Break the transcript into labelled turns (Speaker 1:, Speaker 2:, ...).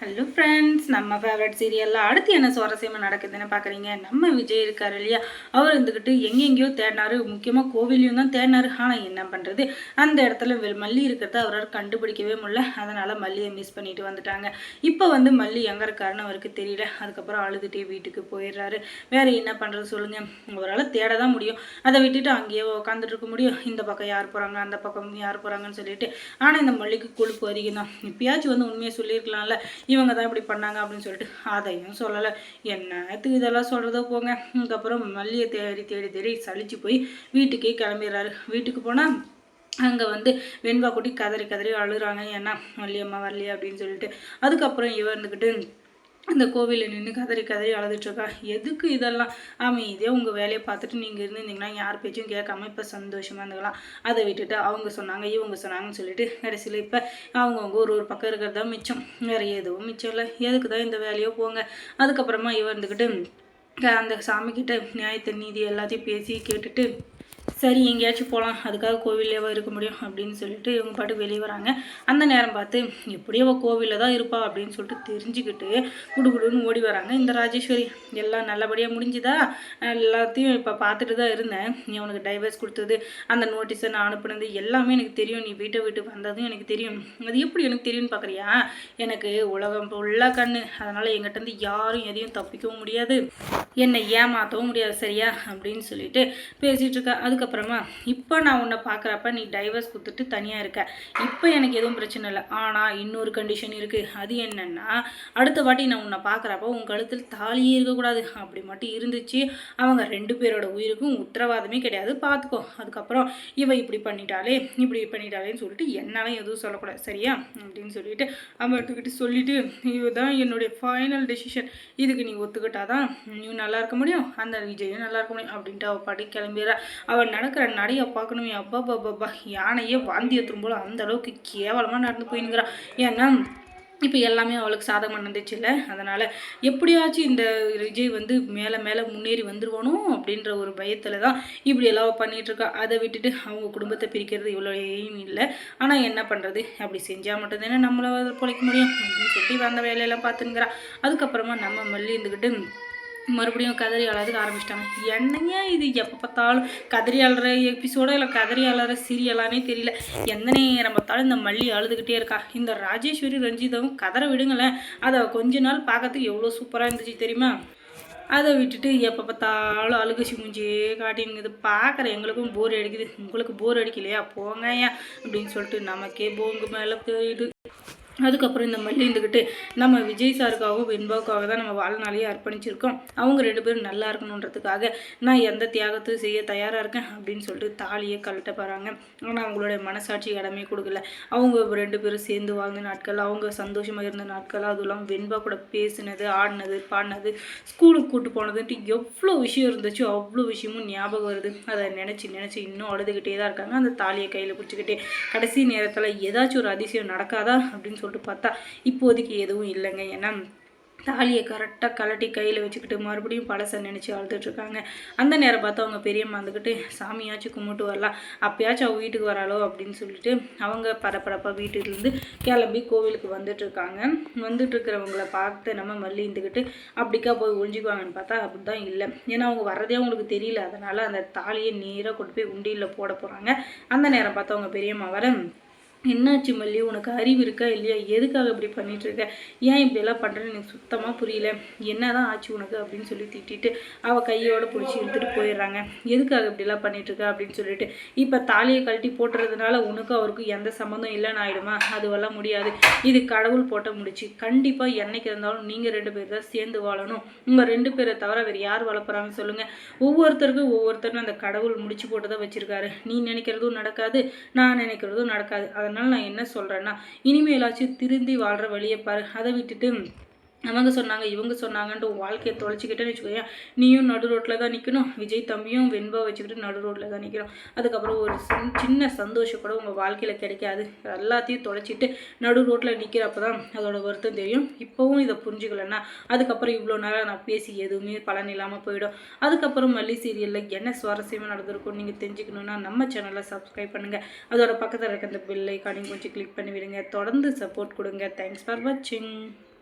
Speaker 1: Hello friends நம்ம favourite சீரியலில் அடுத்து என்ன சுவாரஸ்யமாக நடக்குதுன்னு பார்க்குறீங்க? நம்ம விஜய் இருக்கார் இல்லையா? அவர் இருந்துக்கிட்டு எங்கெங்கேயோ தேடினாரு. முக்கியமாக கோவிலையும் தான் தேடினாரு. ஆனால் என்ன பண்ணுறது அந்த இடத்துல மல்லி இருக்கிறத அவரால் கண்டுபிடிக்கவே முடியல. அதனால் மல்லியை மிஸ் பண்ணிட்டு வந்துட்டாங்க. இப்போ வந்து மல்லி எங்கே இருக்காருன்னு அவருக்கு தெரியல. அதுக்கப்புறம் அழுதுகிட்டே வீட்டுக்கு போயிடுறாரு. வேறு என்ன பண்ணுறது சொல்லுங்கள் அவரால் தேட தான் முடியும். அதை விட்டுட்டு அங்கேயே உட்காந்துட்டு இருக்க முடியும். இந்த பக்கம் யார் போகிறாங்க அந்த பக்கம் யார் போகிறாங்கன்னு சொல்லிட்டு. ஆனால் இந்த மல்லிக்கு கொழுப்பு அதிகம் தான். இப்பயாச்சும் வந்து உண்மையை சொல்லியிருக்கலாம்ல. இவங்க தான் இப்படி பண்ணாங்க அப்படின்னு சொல்லிட்டு அதையும் சொல்லலை. என்னத்துக்கு இதெல்லாம் சொல்கிறதோ போங்க. அதுக்கப்புறம் மல்லியை தேடி தேடி தேடி சளிச்சு போய் வீட்டுக்கே கிளம்பிடுறாரு. வீட்டுக்கு போனால் அங்கே வந்து வெண்பா குட்டி கதறி கதறி அழுகிறாங்க. ஏன்னா மல்லியம்மா வரலையே அப்படின்னு சொல்லிட்டு. அதுக்கப்புறம் இவர் இருந்துக்கிட்டு அந்த கோவிலில் நின்று கதறி கதறி அழுதுட்டுருக்கா. எதுக்கு இதெல்லாம்? ஆமாம் இதே உங்கள் வேலையை பார்த்துட்டு நீங்கள் இருந்திருந்தீங்கன்னா யார் பேச்சும் கேட்காம இப்போ சந்தோஷமாக இருந்துக்கலாம். அதை விட்டுட்டு அவங்க சொன்னாங்க இவங்க சொன்னாங்கன்னு சொல்லிட்டு கடைசியில் இப்போ அவங்கவுங்க ஒரு ஒரு பக்கம் இருக்கிறது தான் மிச்சம். வேறு எதுவும் மிச்சம் இல்லை. எதுக்கு தான் இந்த வேலையோ போங்க. அதுக்கப்புறமா இவ இருந்துக்கிட்டு அந்த சாமிக்கிட்ட நியாயத்தை நீதி எல்லாத்தையும் பேசி கேட்டுட்டு சரி எங்கேயாச்சும் போகலாம் அதுக்காக கோவிலேவா இருக்க முடியும் அப்படின்னு சொல்லிட்டு இவங்க பாட்டு வெளியே வராங்க. அந்த நேரம் பார்த்து எப்படியோ கோவிலில் தான் இருப்பா அப்படின்னு சொல்லிட்டு தெரிஞ்சுக்கிட்டு குடுகுடுன்னு ஓடி வராங்க. இந்த ராஜேஸ்வரி எல்லாம் நல்லபடியாக முடிஞ்சுதா? எல்லாத்தையும் இப்போ பார்த்துட்டு தான் இருந்தேன். நீ உனக்கு டைவர்ஸ் கொடுத்தது அந்த நோட்டீஸை நான் அனுப்புனது எல்லாமே எனக்கு தெரியும். நீ வீட்டை விட்டு வந்ததும் எனக்கு தெரியும். அது எப்படி எனக்கு தெரியும்னு பார்க்குறியா? எனக்கு உலகம் ஃபுல்லாக கண்ணு. அதனால் எங்கிட்ட இருந்து யாரும் எதையும் தப்பிக்கவும் முடியாது. என்னை ஏமாற்றவும் முடியாது சரியா? அப்படின்னு சொல்லிட்டு பேசிகிட்டு இருக்கா அதுக்கப்புறமா இப்போ நான் உன்னை பார்க்குறப்ப நீ டைவர்ஸ் கொடுத்துட்டு தனியாக இருக்க. இப்போ எனக்கு எதுவும் பிரச்சனை இல்லை. ஆனால் இன்னொரு கண்டிஷன் இருக்குது அது என்னென்னா அடுத்த வாட்டி நான் உன்னை பார்க்குறப்ப உன் கழுத்தில் தாலியே இருக்கக்கூடாது. அப்படி மட்டும் இருந்துச்சு. அவங்க ரெண்டு பேரோட உயிருக்கும் உத்தரவாதமே கிடையாது. பார்த்துக்கோ. அதுக்கப்புறம் இவ இப்படி பண்ணிட்டாலே இப்படி பண்ணிட்டாலேன்னு சொல்லிட்டு என்னாலும் எதுவும் சொல்லக்கூடாது. சரியா? அப்படின்னு சொல்லிட்டு அவன் எடுத்துக்கிட்டு சொல்லிட்டு இதுதான் என்னுடைய ஃபைனல் டெசிஷன் இதுக்கு நீ ஒத்துக்கிட்டாதான் நீ நல்லா இருக்க முடியும்? அந்த விஜயும் நல்லா இருக்க முடியும் அப்படின்ட்டு அவள் பாட்டி கிளம்பிடுறா. அவள் நடக்கிற நடையை பார்க்கணுமே. அப்பா பாப்பா யானையே வாந்தி ஏற்றும் போல அந்த அளவுக்கு கேவலமாக நடந்து போயினுங்கிறா ஏன்னா இப்போ எல்லாமே அவளுக்கு சாதகம் நடந்துச்சுல்ல? அதனால் எப்படியாச்சும் இந்த விஜய் வந்து மேலே மேலே முன்னேறி வந்துடுவானோ அப்படின்ற ஒரு பயத்தில் தான் இப்படி எல்லாம் பண்ணிகிட்ருக்கா அதை விட்டுட்டு அவங்க குடும்பத்தை பிரிக்கிறது இவ்வளோ எய்ம் இல்லை. ஆனால் என்ன பண்ணுறது அப்படி செஞ்சால் மட்டும்தானே நம்மளை பொழைக்க முடியும் அப்படின்னு சொல்லி அந்த வேலையெல்லாம் பார்த்துங்கிறா அதுக்கப்புறமா நம்ம மல்லி இருந்துக்கிட்டு மறுபடியும் கதறி அழறதுக்கு ஆரம்பிச்சிட்டாங்க. என்னங்க இது? எப்போ பார்த்தாலும் கதறி அழற எபிசோட இல்லை கதறி அழற சீரியலானே தெரியல. எந்த நேரம் பார்த்தாலும் இந்த மல்லி அழுதுகிட்டே இருக்கா. இந்த ராஜேஸ்வரி ரஞ்சிதாவும் கதற விடுங்களேன். அதை கொஞ்ச நாள் பார்க்கறதுக்கு எவ்வளோ சூப்பராக இருந்துச்சு தெரியுமா? அதை விட்டுட்டு எப்போ பார்த்தாலும் அழுகசி மூஞ்சியே காட்டினுங்குது பார்க்குற எங்களுக்கும் போர் அடிக்குது. உங்களுக்கு போர் அடிக்கலையா? போங்க ஏன் அப்படின்னு சொல்லிட்டு நமக்கே போங்கு மேலே போயிடுது அதுக்கப்புறம் இந்த மல்லி இருந்துக்கிட்டு நம்ம விஜய் சாருக்காகவும் வெண்பாவுக்காக தான் நம்ம வாழ்நாளையே அர்ப்பணிச்சிருக்கோம். அவங்க ரெண்டு பேரும் நல்லா இருக்கணுன்றதுக்காக நான் எந்த தியாகத்தையும் செய்ய தயாராக இருக்கேன் அப்படின்னு சொல்லிட்டு தாலியை கழட்ட போகிறாங்க ஆனால் அவங்களுடைய மனசாட்சி இடமே கொடுக்கல. அவங்க ரெண்டு பேரும் சேர்ந்து வாழ்ந்த நாட்கள் அவங்க சந்தோஷமாக இருந்த நாட்கள் அதுவும் வெண்பா கூட பேசினது ஆடினது பாடினது ஸ்கூலுக்கு கூட்டு போனதுன்ட்டு எவ்வளோ விஷயம் இருந்துச்சோ அவ்வளோ விஷயமும் ஞாபகம் வருது. அதை நினச்சி நினச்சி இன்னும் அழுதுகிட்டே தான் இருக்காங்க. அந்த தாலியை கையில் பிடிச்சிக்கிட்டே கடைசி நேரத்தில் ஏதாச்சும் ஒரு அதிசயம் நடக்காதா அப்படின்னு சொல்லிட்டு பார்த்தா இப்போதைக்கு எதுவும் இல்லைங்க. ஏன்னா தாலியை கரெக்டாக கலட்டி கையில் வச்சுக்கிட்டு மறுபடியும் பழசை நினச்சி அழுதுட்ருக்காங்க அந்த நேரம் பார்த்து அவங்க பெரியம்மா வந்துக்கிட்டு சாமியாச்சும் கும்பிட்டு வரலாம். அப்பயாச்சும் அவள் வீட்டுக்கு வராளோ? அப்படின்னு சொல்லிட்டு அவங்க பரபரப்பாக வீட்டிலேருந்து கிளம்பி கோவிலுக்கு வந்துட்டுருக்காங்க வந்துட்டுருக்கிறவங்கள பார்த்து நம்ம மல்லி இருந்துக்கிட்டு அப்படிக்கா போய் ஒழிஞ்சிக்குவாங்கன்னு பார்த்தா அப்படி தான் இல்லை. ஏன்னா அவங்க வர்றதே அவங்களுக்கு தெரியல. அதனால் அந்த தாலியை நேராக கொண்டு போய் உண்டியில் போட போகிறாங்க அந்த நேரம் பார்த்து அவங்க பெரியம்மா வர என்னாச்சு மல்லி? உனக்கு அறிவு இருக்கா இல்லையா? எதுக்காக இப்படி பண்ணிட்டு இருக்க? ஏன் இப்படி எல்லாம் பண்ணுறேன்னு எனக்கு சுத்தமாக புரியல. என்னதான் ஆச்சு உனக்கு அப்படின்னு சொல்லி திட்டிட்டு அவள் கையோட பிடிச்சி இழுத்துட்டு போயிடுறாங்க. எதுக்காக இப்படிலாம் பண்ணிட்டு அப்படின்னு சொல்லிட்டு இப்போ தாலியை கழட்டி போட்டுறதுனால உனக்கும் அவருக்கும் எந்த சம்மந்தம் இல்லைன்னு ஆயிடுமா? அதுவெல்லாம் முடியாது. இது கடவுள் போட்ட முடிச்சு. கண்டிப்பாக என்னைக்கு இருந்தாலும் நீங்கள் ரெண்டு பேர் தான் சேர்ந்து வாழணும். உங்கள் ரெண்டு பேரை தவிர வேறு யார் வளர்ப்புறாங்கன்னு சொல்லுங்கள் ஒவ்வொருத்தருக்கும் ஒவ்வொருத்தரும் அந்த கடவுள் முடிச்சு போட்டு தான் வச்சுருக்காரு. நீ நினைக்கிறதும் நடக்காது நான் நினைக்கிறதும் நடக்காது. அதனால் நான் என்ன சொல்கிறேன்னா இனிமேலாச்சும் திருந்தி வாழ்கிற வழியை பாரு. அதை விட்டுட்டு அவங்க சொன்னாங்க இவங்க சொன்னாங்கன்ட்டு உன் வாழ்க்கையை தொலைச்சிக்கிட்டேன்னு வச்சுக்கோயேன் நீயும் நடு ரோட்டில் தான் நிற்கணும் விஜய் தம்பியும் வெண்பா வச்சுக்கிட்டு நடு ரோட்டில் தான் நிற்கணும் அதுக்கப்புறம் ஒரு சின்ன சந்தோஷம் கூட உங்கள் வாழ்க்கையில் கிடைக்காது. எல்லாத்தையும் தொலைச்சிட்டு நடு ரோட்டில் நிற்கிறப்ப தான் அதோட வருத்தம் தெரியும். இப்போவும் இதை புரிஞ்சுக்கலன்னா அதுக்கப்புறம் இவ்வளோ நேரம் நான் பேசி எதுவுமே பலன் இல்லாமல் போயிடும். அதுக்கப்புறம் மல்லி சீரியலில் என்ன சுவாரஸ்யமாக நடந்திருக்கும் நீங்கள் தெரிஞ்சுக்கணுன்னா நம்ம சேனலை சப்ஸ்கிரைப் பண்ணுங்கள் அதோட பக்கத்தில் இருக்க அந்த பெல் ஐக்கானையும் கொஞ்சம் கிளிக் பண்ணி விடுங்க தொடர்ந்து சப்போர்ட் கொடுங்க. தேங்க்ஸ் ஃபார் வாட்சிங்